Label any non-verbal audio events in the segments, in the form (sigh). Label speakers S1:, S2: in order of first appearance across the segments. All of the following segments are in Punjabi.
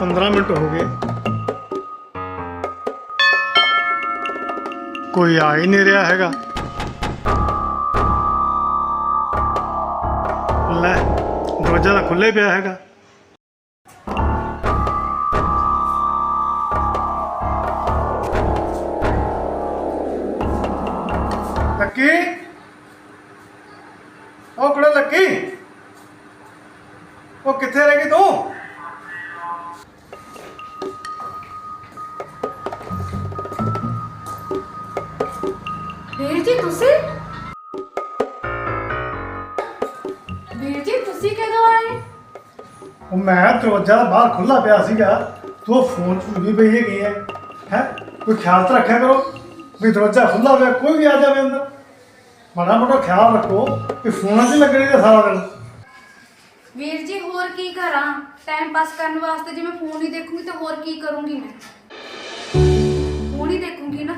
S1: 15 ਮਿੰਟ ਹੋ ਗਏ ਕੋਈ ਆ ਹੀ ਨਹੀਂ ਰਿਹਾ ਹੈਗਾ ਲੈ ਦਰਵਾਜ਼ਾ ਤਾਂ ਖੁੱਲੇ ਪਿਆ ਹੈਗਾ
S2: ਵੀਰ ਜੀ ਤੁਸੀਂ? ਵੀਰ ਜੀ ਤੁਸੀਂ ਕਦੋਂ ਆਏ?
S1: ਉਹ ਮੈਂ ਦਰਵਾਜ਼ਾ ਬਾਹਰ ਖੁੱਲਾ ਪਿਆ ਸੀਗਾ ਤੂੰ ਫੋਨ ਚੁੱਕੀ ਪਈ ਹੈਗੀ ਹੈ ਹੈ? ਕੋਈ ਖਿਆਲ ਤਾਂ ਰੱਖਿਆ ਕਰੋ ਵੀ ਦਰਵਾਜ਼ਾ ਖੁੱਲਾ ਪਿਆ ਕੋਈ ਵੀ ਆ ਜਾਵੇ ਅੰਦਰ। ਮਾੜਾ ਮੋਟਾ ਖਿਆਲ ਰੱਖੋ ਕਿ ਫੋਨਾਂ 'ਚ ਲੱਗਣੀ ਦਾ ਸਾਰਾ ਦਿਨ।
S2: ਵੀਰ ਜੀ ਹੋਰ ਕੀ ਕਰਾਂ? ਟਾਈਮ ਪਾਸ ਕਰਨ ਵਾਸਤੇ ਜੇ ਮੈਂ ਫੋਨ ਹੀ ਦੇਖੂੰਗੀ ਤਾਂ ਹੋਰ ਕੀ ਕਰੂੰਗੀ ਮੈਂ? ਫੋਨ ਹੀ ਦੇਖੂੰਗੀ ਨਾ।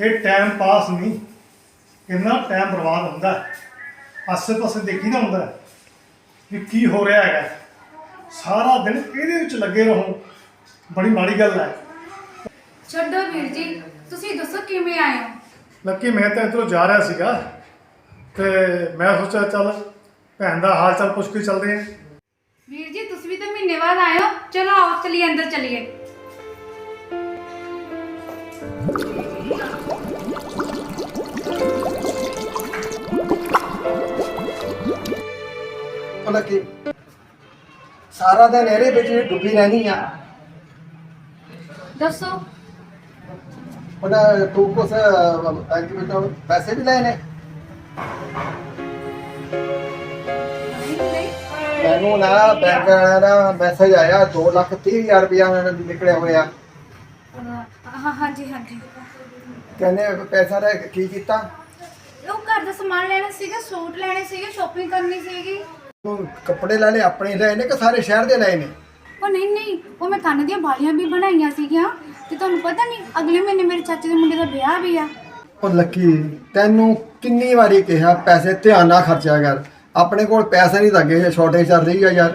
S1: ਇਹ ਟਾਈਮ ਪਾਸ ਨਹੀਂ। ਇੰਨਾ ਟਾਈਮ ਬਰਬਾਦ ਹੁੰਦਾ। ਆਸੇ-ਪਾਸੇ ਦੇਖੀ ਨਾ ਹੁੰਦਾ ਹੈ ਕਿ ਕੀ ਹੋ ਰਿਹਾ ਹੈਗਾ। ਸਾਰਾ ਦਿਨ ਇਹਦੇ ਵਿੱਚ ਲੱਗੇ ਰਹੋ। ਬੜੀ ਮਾੜੀ ਗੱਲ ਹੈ।
S2: ਛੱਡੋ ਵੀਰ ਜੀ ਤੁਸੀਂ ਦੱਸੋ ਕਿਵੇਂ ਆਏ ਹੋ?
S1: ਲੱਕੀ ਮੈਂ ਤਾਂ ਇੱਧਰੋਂ ਜਾ ਰਿਹਾ ਸੀਗਾ ਤੇ ਮੈਂ ਸੋਚਿਆ ਚੱਲ ਭੈਣ ਦਾ ਹਾਲ ਚਾਲ ਪੁੱਛ ਕੇ ਚੱਲਦੇ ਹਾਂ।
S2: ਵੀਰ ਜੀ ਤੁਸੀਂ ਵੀ ਤਾਂ ਮਹੀਨੇ ਬਾਅਦ ਆਏ ਹੋ। ਚਲੋ ਆਓ ਚਲੀਏ ਅੰਦਰ ਚਲੀਏ।
S3: ਉਹਨਾਂ ਕੀ? ਸਾਰਾ ਦਿਨ ਇਹਦੇ ਵਿੱਚ ਡੁੱਬੀ ਰਹਿੰਦੀ ਆ।
S2: ਦੱਸੋ।
S3: ਉਹਨਾਂ ਤੂੰ ਕੁਛ ਬੈਂਕ ਵਿੱਚੋਂ ਪੈਸੇ ਵੀ ਲਏ ਨੇ। ਮੈਨੂੰ ਨਾ ਬੈਂਕ ਦਾ ਮੈਸੇਜ ਆਇਆ 2 ਲੱਖ 30 ਹਜ਼ਾਰ ਰੁਪਇਆ ਉਹਨਾਂ ਨੇ ਨਿਕਲਿਆ ਹੋਇਆ।
S2: ਹਾਂ ਹਾਂਜੀ ਹਾਂਜੀ।
S3: ਕਹਿੰਦੇ ਪੈਸਾ ਦਾ ਕੀ ਕੀਤਾ?
S2: ਉਹ ਘਰ ਦਾ ਸਮਾਨ ਲੈਣਾ ਸੀਗਾ ਸੂਟ ਲੈਣੇ ਸੀਗੇ ਸ਼ਾਪਿੰਗ ਕਰਨੀ ਸੀਗੀ।
S3: ਉਹ ਕੱਪੜੇ ਲੈ ਲਏ ਆਪਣੇ ਲਏ ਨੇ ਕਿ ਸਾਰੇ ਸ਼ਹਿਰ ਦੇ ਲਏ ਨੇ?
S2: ਉਹ ਨਹੀਂ ਨਹੀਂ ਉਹ ਮੈਂ ਕੰਨ ਦੀਆਂ ਬਾਲੀਆਂ ਵੀ ਬਣਾਈਆਂ ਸੀਗੀਆਂ ਤੇ ਤੁਹਾਨੂੰ ਪਤਾ ਨਹੀਂ ਅਗਲੇ ਮਹੀਨੇ ਮੇਰੇ ਚਾਚੇ ਦੇ ਮੁੰਡੇ ਦਾ ਵਿਆਹ ਵੀ ਆ।
S3: ਉਹ ਲੱਕੀ ਤੈਨੂੰ ਕਿੰਨੀ ਵਾਰੀ ਕਿਹਾ ਪੈਸੇ ਧਿਆਨ ਨਾਲ ਖਰਚਿਆ ਕਰ। ਆਪਣੇ ਕੋਲ ਪੈਸਾ ਨਹੀਂ ਲੱਗੇ ਸ਼ਾਰਟੇਜ ਚੱਲ ਰਹੀ ਆ ਯਾਰ।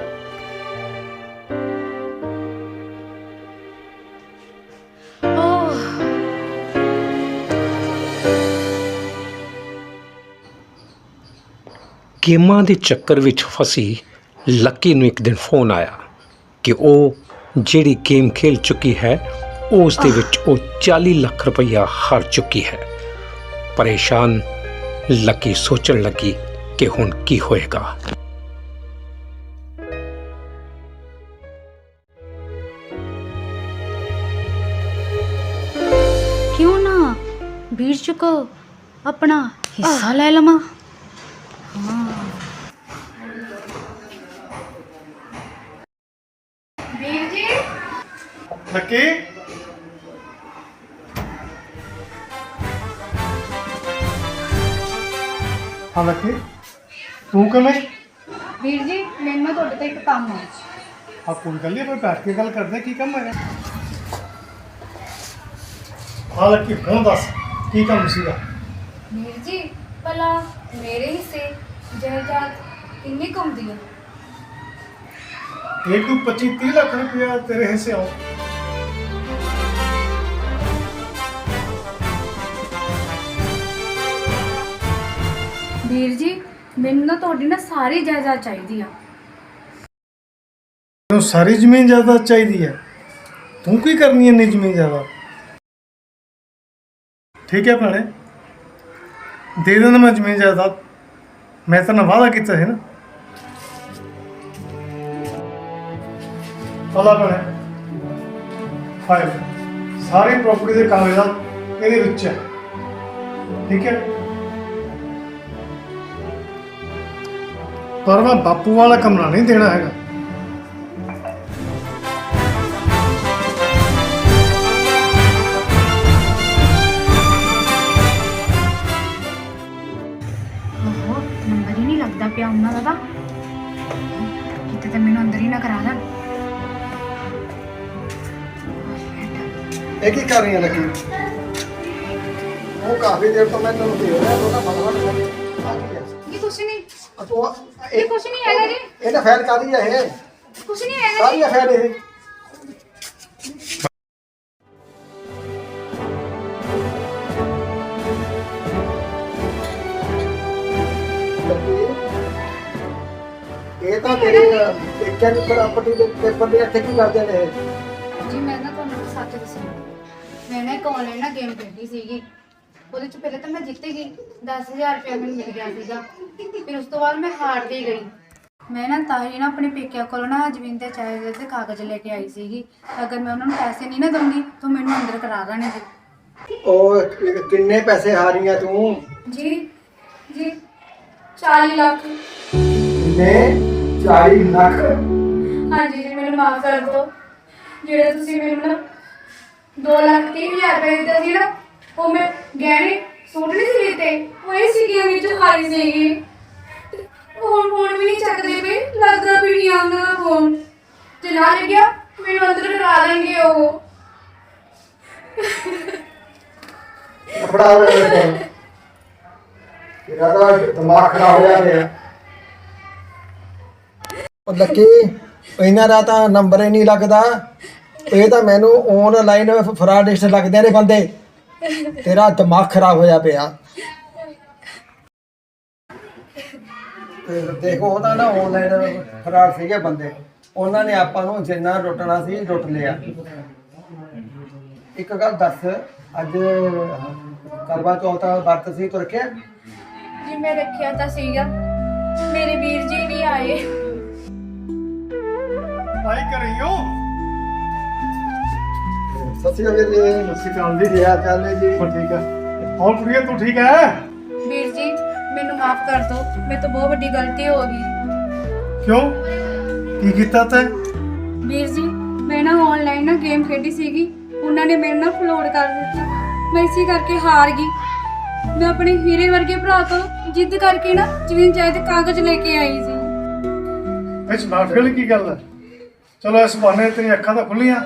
S4: ਗੇਮਾਂ ਦੇ ਚੱਕਰ ਵਿੱਚ ਫਸੀ ਲੱਕੀ ਨੂੰ ਇੱਕ ਦਿਨ ਫੋਨ ਆਇਆ ਕਿ ਉਹ ਜਿਹੜੀ ਗੇਮ ਖੇਲ ਚੁੱਕੀ ਹੈ, ਉਸ ਦੇ ਵਿੱਚ ਉਹ 40 ਲੱਖ ਰੁਪਈਆ ਹਾਰ ਚੁੱਕੀ ਹੈ। ਪਰੇਸ਼ਾਨ ਲੱਕੀ ਸੋਚਣ ਲੱਗੀ ਕਿ ਹੁਣ ਕੀ ਹੋਏਗਾ।
S2: ਕਿਉਂ ਨਾ ਵੀਰ ਚੁਕੋ ਆਪਣਾ ਹਿੱਸਾ ਲੈ ਲਵਾਂ? ਵੀਰ ਜੀ
S1: ਲੱਕੀ ਹਾਂ ਲੱਕੀ ਤੂੰ ਕਿਵੇਂ?
S2: ਵੀਰ ਜੀ ਮੈਨੂੰ ਨਾ ਤੁਹਾਡੇ ਤੋਂ ਇੱਕ ਕੰਮ ਹੈ
S1: ਆ ਕੋਈ ਗੱਲ ਨਹੀਂ ਆਪਾਂ ਬੈਠ ਕੇ ਗੱਲ ਕਰਦੇ ਹਾਂ, ਕੀ ਕੰਮ ਹੈਗਾ? ਹਾਂ ਲੱਕੀ ਹੁਣ ਦੱਸ ਕੀ ਕੰਮ ਸੀਗਾ?
S2: ਵੀਰ ਜੀ ਭਲਾ ਮੇਰੇ ਹਿੱਸੇ ਜਾਇਦਾਦ ਕਿੰਨੀ ਕੰਮਦੀ ਹੈ
S1: ਇਹ ਕੋਈ 25 30 ਲੱਖ ਰੁਪਇਆ ਤੇਰੇ ਹਿੱਸੇ ਆਉ।
S2: ਵੀਰ ਜੀ, ਮੈਨੂੰ ਨਾ ਤੁਹਾਡੀ ਨਾ ਸਾਰੀ ਜਾਇਦਾਦ ਚਾਹੀਦੀ ਆ।
S1: ਤੈਨੂੰ ਸਾਰੀ ਜ਼ਮੀਨ ਜਾਇਦਾਦ ਚਾਹੀਦੀ ਹੈ ਤੂੰ ਕੀ ਕਰਨੀ ਹੈ ਇੰਨੀ ਜ਼ਮੀਨ ਜਾਇਦਾਦ? ਠੀਕ ਹੈ ਭੈਣੇ। ਦੇ ਦੇਣਾ ਮੈਂ ਜ਼ਮੀਨ ਜਾਇਦਾਦ। ਮੈਂ ਤਾਂ ਵਾਅਦਾ ਕੀਤਾ ਸੀ ਨਾ। ਫਲਾ ਭੈਣੇ। ਫਾਈਲ ਸਾਰੀ ਪ੍ਰਾਪਰਟੀ ਦੇ ਕਾਗਜ਼ਾਤ ਇਹਦੇ ਵਿੱਚ ਹੈ ਠੀਕ ਹੈ। ਪਰ ਮੈਂ ਬਾਪੂ ਵਾਲਾ ਕਮਰਾ ਨਹੀਂ ਦੇਣਾ ਹੈਗਾ।
S2: ਓਹੋ ਨੰਬਰ ਹੀ ਨਹੀਂ ਲੱਗਦਾ ਪਿਆ ਉਹਨਾਂ ਦਾ ਤਾਂ? ਕਿਤੇ ਤਾਂ ਮੈਨੂੰ ਅੰਦਰ ਹੀ ਨਾ ਕਰਾ ਦੇਣ।
S3: ਇਹ ਕੀ ਕਰ ਰਹੀ ਹੈ ਲੱਕੀ ਉਹ ਕਾਫੀ ਦੇਰ ਤੋਂ ਮੈਂ ਤੈਨੂੰ ਦੇ ਰਿਹਾ ਨਾ ਫਟਾਫਟ ਕਰ ਆ ਕੀ ਹੈ
S2: ਇਹ ਕੁਛ ਨਹੀਂ
S3: ਆ ਤੂੰ ਆ-
S2: ਇਹ ਕੁਛ ਨਹੀਂ ਹੈਗਾ ਜੀ
S3: ਇਹਨੇ ਫੈਲ ਕਰ ਰਹੀ ਹੈ ਇਹ
S2: ਕੁਛ ਨਹੀਂ ਹੈਗਾ
S3: ਸਾਰੀ ਅਫੇਅਰ ਇਹ ਇਹ ਤਾਂ ਤੇਰੇ ਪੇਕਿਆਂ ਦੀ ਪ੍ਰਾਪਰਟੀ ਦੇ ਪੇਪਰ ਦੇ ਇੱਥੇ ਕੀ ਕਰਦੇ ਨੇ ਇਹ?
S2: ਜੀ ਮੈਂ ਨਾ ਤੁਹਾਨੂੰ ਸੱਚ ਦੱਸਾਂ ਮੈਂ ਨਾ ਇੱਕ ਆਨਲਾਈਨ ਨਾ ਗੇਮ ਖੇਡੀ ਸੀਗੀ ਉਹਦੇ ਚ ਪਹਿਲੇ ਤਾਂ ਮੈਂ ਜਿੱਤ ਗਈ। 10000 ਰੁਪਏ ਮੈਨੂੰ ਮਿਲ ਗਿਆ ਸੀਗਾ। ਫਿਰ ਉਸ ਤੋਂ ਬਾਅਦ ਮੈਂ ਹਾਰ ਵੀ ਗਈ। ਮੈਂ ਨਾ ਤਾਂ ਹੀ ਨਾ ਆਪਣੇ ਪੇਕਿਆਂ ਕੋਲੋਂ ਨਾ ਜ਼ਮੀਨ ਦੇ ਚਾਹੇ ਦੇ ਕਾਗਜ਼ ਲੈ ਕੇ ਆਈ ਸੀਗੀ। ਅਗਰ ਮੈਂ ਉਹਨਾਂ ਨੂੰ ਪੈਸੇ ਨਹੀਂ ਨਾ ਦਊਂਗੀ ਤਾਂ ਮੈਨੂੰ ਅੰਦਰ ਕਰਾ ਦੇਣਗੇ।
S3: ਉਹ ਕਿੰਨੇ ਪੈਸੇ ਹਾਰੀਆਂ ਤੂੰ?
S2: ਜੀ ਜੀ 40 ਲੱਖ।
S3: ਨੇ 40 ਲੱਖ?
S2: ਹਾਂਜੀ ਜੀ ਮੈਨੂੰ ਮਾਫ ਕਰ ਦਿਓ। ਜਿਹੜੇ ਤੁਸੀਂ ਮੈਨੂੰ ਨਾ 2 ਲੱਖ 30 ਹਜ਼ਾਰ ਰੁਪਏ ਦਿੱਤੇ ਸੀ ਨਾ ਉਹ ਮੈਂ ਗਹਿਣੇ ਸੂਟ ਨਹੀਂ ਸੀ ਲਿੱਤੇ। ਉਹ ਇਹ ਸੀ ਕਿ ਵਿੱਚ ਹਾਰੀ ਸੀਗੀ। ਹੁਣ ਫੋਨ ਵੀ ਨਹੀਂ ਚੱਕਦੇ ਪਏ। ਲੱਗਦਾ ਵੀ ਨਹੀਂ ਆਉਂਦਾ ਫੋਨ। ਤੇ ਨਾ ਲੱਗਿਆ ਮੈਨੂੰ ਅੰਦਰ ਕਰਾ ਦੇਣਗੇ ਉਹ।
S3: ਬੜਾ ਤੇਰਾ ਤਾਂ ਦਿਮਾਗ ਖਰਾਬ ਹੋਇਆ ਪਿਆ ਉਹ ਲੱਕੀ ਇਹਨਾਂ ਦਾ ਤਾਂ ਨੰਬਰ ਹੀ ਨਹੀਂ ਲੱਗਦਾ। ਇਹ ਤਾਂ ਮੈਨੂੰ ਆਨਲਾਈਨ ਫਰਾਡਿਸਟ ਲੱਗਦੇ ਨੇ ਬੰਦੇ। ਤੇਰਾ ਦਿਮਾਗ ਖਰਾਬ ਹੋਇਆ ਪਿਆ। ਤੇ ਦੇਖੋ ਉਹਦਾ ਨਾ ਆਨਲਾਈਨ ਫਰਾਡ ਸੀਗੇ ਬੰਦੇ। ਉਹਨਾਂ ਨੇ ਆਪਾਂ ਨੂੰ ਜਿੰਨਾ ਲੁੱਟਣਾ ਸੀ ਲੁੱਟ ਲਿਆ। ਇੱਕ ਗੱਲ ਦੱਸ ਅੱਜ ਕਰਵਾ ਚੌਥ ਦਾ ਵਰਤ ਸੀ ਤੁਰ ਕੇ?
S2: ਜੀ ਮੈਂ ਰੱਖਿਆ ਤਾਂ ਸੀਗਾ। ਮੇਰੇ ਵੀਰ ਜੀ ਨਹੀਂ ਆਏ।
S1: ਆਈ ਕਰ ਰਹੀ ਹੋ
S3: ਸਤਿ ਸ਼੍ਰੀ ਅਕਾਲ ਜੀ। ਸਤਿ ਸ਼੍ਰੀ ਅਕਾਲ ਜੀ। ਚਾਲ ਨੇ ਜੀ?
S1: ਠੀਕ ਹੈ ਹੋਰ ਕੁੜੀਏ ਤੂੰ ਠੀਕ ਹੈ
S2: ਵੀਰ ਜੀ ਮੈਨੂੰ ਮਾਫ ਕਰ ਦਿਓ ਮੇਰੇ ਤੋਂ ਬਹੁਤ ਵੱਡੀ ਗਲਤੀ ਹੋ ਗਈ।
S1: ਕਿਉਂ? ਕੀ ਕੀਤਾ ਤੈਂ?
S2: ਵੀਰ ਜੀ ਮੈਂ ਨਾ ਆਨਲਾਈਨ ਨਾ ਗੇਮ ਖੇਡੀ ਸੀਗੀ। ਉਹਨਾਂ ਨੇ ਮੇਰੇ ਨਾਲ ਫਲੋਡ ਕਰ ਦਿੱਤਾ। ਮੈਂ ਇਸੇ ਕਰਕੇ ਹਾਰ ਗਈ। ਮੈਂ ਆਪਣੇ ਹੀਰੇ ਵਰਗੇ ਭਰਾ ਤੋਂ ਜਿੱਦ ਕਰਕੇ ਨਾ ਜ਼ਮੀਨ ਜਾਇਦਾਦ ਕਾਗਜ਼ ਲੈ ਕੇ ਆਈ ਸੀ।
S1: ਇਸ ਨਾਟਕ ਕੀ ਗੱਲ ਹੈ ਚਲੋ ਇਸ ਬਹਾਨੇ ਤੇਰੀਆਂ ਅੱਖਾਂ ਤਾਂ ਖੁੱਲੀਆਂ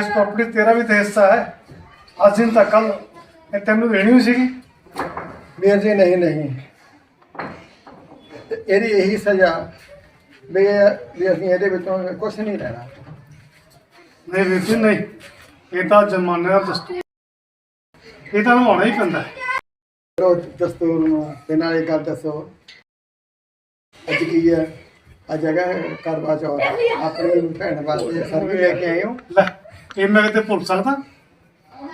S1: ਇਸ ਪ੍ਰਾਪਰਟੀ ਤੇਰਾ ਵੀ ਤੇ ਹਿੱਸਾ ਹੈ। ਅੱਜ ਦਿਨ ਤੱਕ ਕੱਲ ਇਹ ਤੈਨੂੰ ਦੇਣੀ ਹੋਈ ਸੀਗੀ।
S3: ਵੀਰ ਜੀ ਨਹੀਂ ਨਹੀਂ। ਇਹਦੀ ਇਹੀ ਸਜ਼ਾ। ਵੀ ਇਹ- ਵੀ ਅਸੀਂ ਇਹਦੇ ਵਿੱਚੋਂ ਕੁਝ ਨਹੀਂ ਲੈਣਾ।
S1: ਨਹੀਂ ਵੀਰ ਜੀ ਨਹੀਂ। ਇਹ ਤਾਂ ਜ਼ਮਾਨੇ ਦਾ ਦਸਤੂਰ ਇਹ ਤਾਂ ਨਿਭਾਉਣਾ ਹੀ ਪੈਂਦਾ। ਹੈ।
S3: ਚਲੋ ਦਸਤੂਰ ਨੂੰ ਤੇ ਨਾਲ ਇੱਕ ਗੱਲ ਦੱਸੋ। ਅੱਜ ਕੀ ਹੈ? ਅੱਜ ਹੈਗਾ ਕਰਵਾ ਚੌਥ। ਆਪਣੀ ਭੈਣ ਵਾਸਤੇ ਸਰਵੀ ਲੈ ਕੇ ਆਏ ਹੋ?
S1: ਲੈ। ਇਹ ਮੈਂ ਕਿਤੇ ਭੁੱਲ ਸਕਦਾ?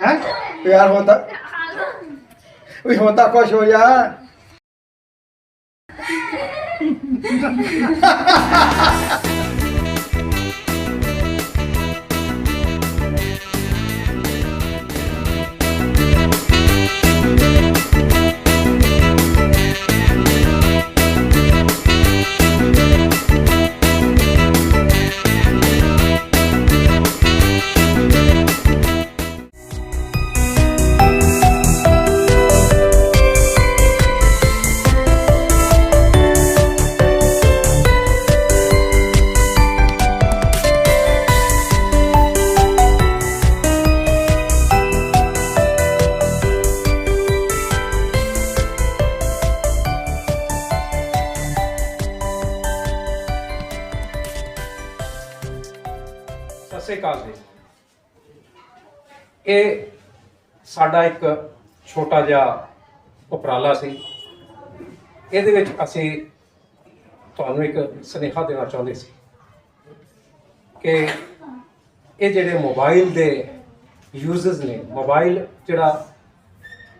S1: ਹੈ?
S3: ਪਿਆਰ ਹੁੰਦਾ ਵੀ ਹੁੰਦਾ ਕੁਛ ਹੋ ਜਾ। (laughs)
S4: ਸਤਿ ਸ੍ਰੀ ਅਕਾਲ ਜੀ। ਇਹ ਸਾਡਾ ਇੱਕ ਛੋਟਾ ਜਿਹਾ ਉਪਰਾਲਾ ਸੀ। ਇਹਦੇ ਵਿੱਚ ਅਸੀਂ ਤੁਹਾਨੂੰ ਇੱਕ ਸੁਨੇਹਾ ਦੇਣਾ ਚਾਹੁੰਦੇ ਸੀ ਕਿ ਇਹ ਜਿਹੜੇ ਮੋਬਾਈਲ ਦੇ ਯੂਜ਼ਰਸ ਨੇ, ਮੋਬਾਈਲ ਜਿਹੜਾ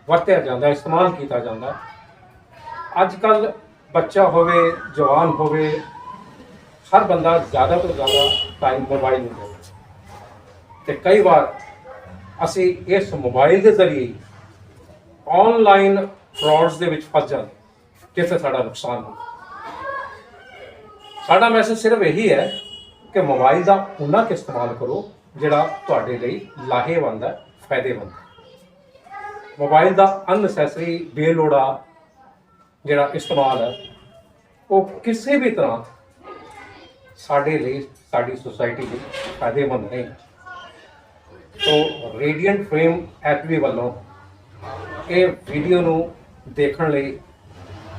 S4: ਵਰਤਿਆ ਜਾਂਦਾ, ਇਸਤੇਮਾਲ ਕੀਤਾ ਜਾਂਦਾ ਅੱਜ ਕੱਲ ਬੱਚਾ ਹੋਵੇ, ਜਵਾਨ ਹੋਵੇ, ਹਰ ਬੰਦਾ ਜ਼ਿਆਦਾ ਤੋਂ ਜ਼ਿਆਦਾ ਟਾਈਮ ਮੋਬਾਈਲ ਨੂੰ ਦਿੰਦਾ ਤੇ ਕਈ ਵਾਰ ਅਸੀਂ ਇਸ ਮੋਬਾਈਲ ਦੇ ਜ਼ਰੀਏ ਆਨਲਾਈਨ ਫਰਾਡਸ ਦੇ ਵਿੱਚ ਫਸ ਜਾਂਦੇ ਜਿੱਥੇ ਸਾਡਾ ਨੁਕਸਾਨ ਹੁੰਦਾ ਸਾਡਾ ਮੈਸੇਜ ਸਿਰਫ ਇਹੀ ਹੈ ਕਿ ਮੋਬਾਈਲ ਦਾ ਉਹਨਾਂ ਕੁ ਇਸਤੇਮਾਲ ਕਰੋ ਜਿਹੜਾ ਤੁਹਾਡੇ ਲਈ ਲਾਹੇਵੰਦ ਹੈ, ਫਾਇਦੇਮੰਦ ਹੈ। ਮੋਬਾਈਲ ਦਾ ਅਨਨੈਸੈਸਰੀ ਬੇਲੋੜਾ ਜਿਹੜਾ ਇਸਤੇਮਾਲ ਹੈ, ਉਹ ਕਿਸੇ ਵੀ ਤਰ੍ਹਾਂ ਸਾਡੇ ਲਈ, ਸਾਡੀ ਸੁਸਾਇਟੀ ਲਈ ਫਾਇਦੇਮੰਦ ਨਹੀਂ। ਸੋ ਰੇਡੀਅੰਟ ਫਰੇਮ ਐਪੀ ਵੱਲੋਂ ਇਹ ਵੀਡੀਓ ਨੂੰ ਦੇਖਣ ਲਈ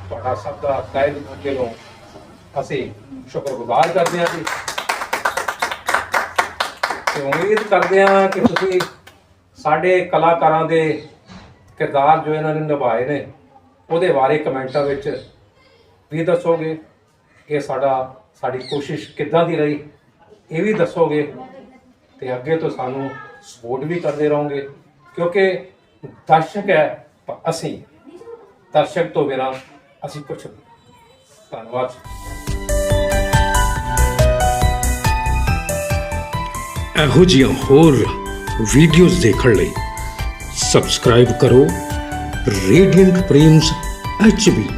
S4: ਤੁਹਾਡਾ ਸਭ ਦਾ ਤਹਿ ਦਿਲੋਂ ਅਸੀਂ ਸ਼ੁਕਰਗੁਜ਼ਾਰ ਕਰਦੇ ਹਾਂ ਜੀ। ਤੇ ਉਮੀਦ ਕਰਦੇ ਹਾਂ ਕਿ ਤੁਸੀਂ ਸਾਡੇ ਕਲਾਕਾਰਾਂ ਦੇ ਕਿਰਦਾਰ ਜੋ ਇਹਨਾਂ ਨੇ ਨਿਭਾਏ ਨੇ, ਉਹਦੇ ਬਾਰੇ ਕਮੈਂਟਾਂ ਵਿੱਚ ਵੀ ਦੱਸੋਗੇ। ਇਹ ਸਾਡਾ, ਸਾਡੀ ਕੋਸ਼ਿਸ਼ ਕਿੱਦਾਂ ਦੀ ਰਹੀ, ਇਹ ਵੀ ਦੱਸੋਗੇ। ਤੇ ਅੱਗੇ ਤੋਂ ਸਾਨੂੰ ਸਪੋਰਟ ਵੀ ਕਰਦੇ ਰਹੋਗੇ। ਕਿਉਂਕਿ ਦਰਸ਼ਕ ਹੈ, ਪਰ ਅਸੀਂ ਦਰਸ਼ਕ ਤੋਂ ਬਿਨਾਂ ਅਸੀਂ ਕੁਝ ਨਹੀਂ। ਧੰਨਵਾਦ
S5: ਇਹੋ ਜਿਹੀਆਂ ਹੋਰ ਵੀਡੀਓਜ਼ ਦੇਖਣ ਲਈ ਸਬਸਕ੍ਰਾਈਬ ਕਰੋ। ਰੇਡੀਅੰਟ ਪ੍ਰੇਮਸ ਐਚਬੀ